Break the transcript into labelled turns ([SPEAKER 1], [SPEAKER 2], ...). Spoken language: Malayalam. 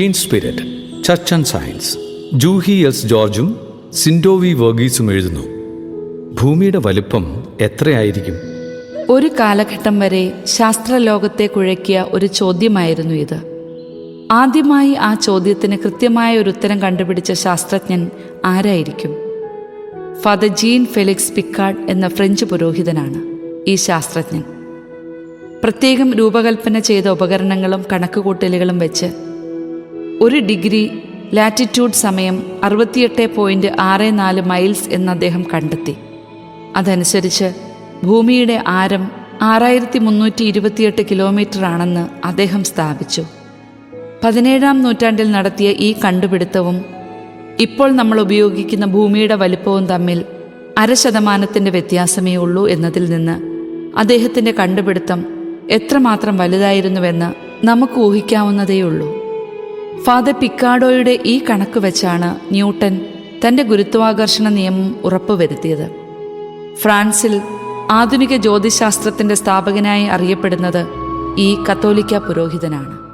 [SPEAKER 1] Teen spirit church and science Juhi S ജോർജും സിൻഡോവി വർഗീസും എഴുതുന്നു. ഭൂമിയുടെ വലിപ്പം എത്രയായിരിക്കും?
[SPEAKER 2] ഒരു കാലഘട്ടം വരെ ശാസ്ത്രലോകത്തെ കുഴക്കിയ ഒരു ചോദ്യമായിരുന്നു ഇത്. ആദ്യമായി ആ ചോദ്യത്തിന് കൃത്യമായ ഒരു ഉത്തരം കണ്ടുപിടിച്ച ശാസ്ത്രജ്ഞൻ ആരായിരിക്കും? ഫാദർ ജീൻ ഫെലിക്സ് പിക്കാർഡ് എന്ന ഫ്രഞ്ച് പുരോഹിതനാണ് ഈ ശാസ്ത്രജ്ഞൻ. പ്രത്യേകം രൂപകൽപ്പന ചെയ്ത ഉപകരണങ്ങളും കണക്കുകൂട്ടലുകളും വെച്ച് ഒരു ഡിഗ്രി ലാറ്റിറ്റ്യൂഡ് സമയം അറുപത്തിയെട്ട് പോയിന്റ് ആറ് നാല് മൈൽസ് എന്ന് അദ്ദേഹം കണ്ടെത്തി. അതനുസരിച്ച് ഭൂമിയുടെ ആരം ആറായിരത്തി മുന്നൂറ്റി ഇരുപത്തിയെട്ട് കിലോമീറ്റർ ആണെന്ന് അദ്ദേഹം സ്ഥാപിച്ചു. പതിനേഴാം നൂറ്റാണ്ടിൽ നടത്തിയ ഈ കണ്ടുപിടുത്തവും ഇപ്പോൾ നമ്മൾ ഉപയോഗിക്കുന്ന ഭൂമിയുടെ വലിപ്പവും തമ്മിൽ അര ശതമാനത്തിന്റെ വ്യത്യാസമേ ഉള്ളൂ എന്നതിൽ നിന്ന് അദ്ദേഹത്തിന്റെ കണ്ടുപിടുത്തം എത്രമാത്രം വലുതായിരുന്നുവെന്ന് നമുക്ക് ഊഹിക്കാവുന്നതേയുള്ളൂ. ഫാദർ പിക്കാഡോയുടെ ഈ കണക്ക് വെച്ചാണ് ന്യൂട്ടൻ തന്റെ ഗുരുത്വാകർഷണ നിയമം ഉറപ്പുവരുത്തിയത്. ഫ്രാൻസിൽ ആധുനിക ജ്യോതിശാസ്ത്രത്തിന്റെ സ്ഥാപകനായി അറിയപ്പെടുന്നത് ഈ കത്തോലിക്ക പുരോഹിതനാണ്.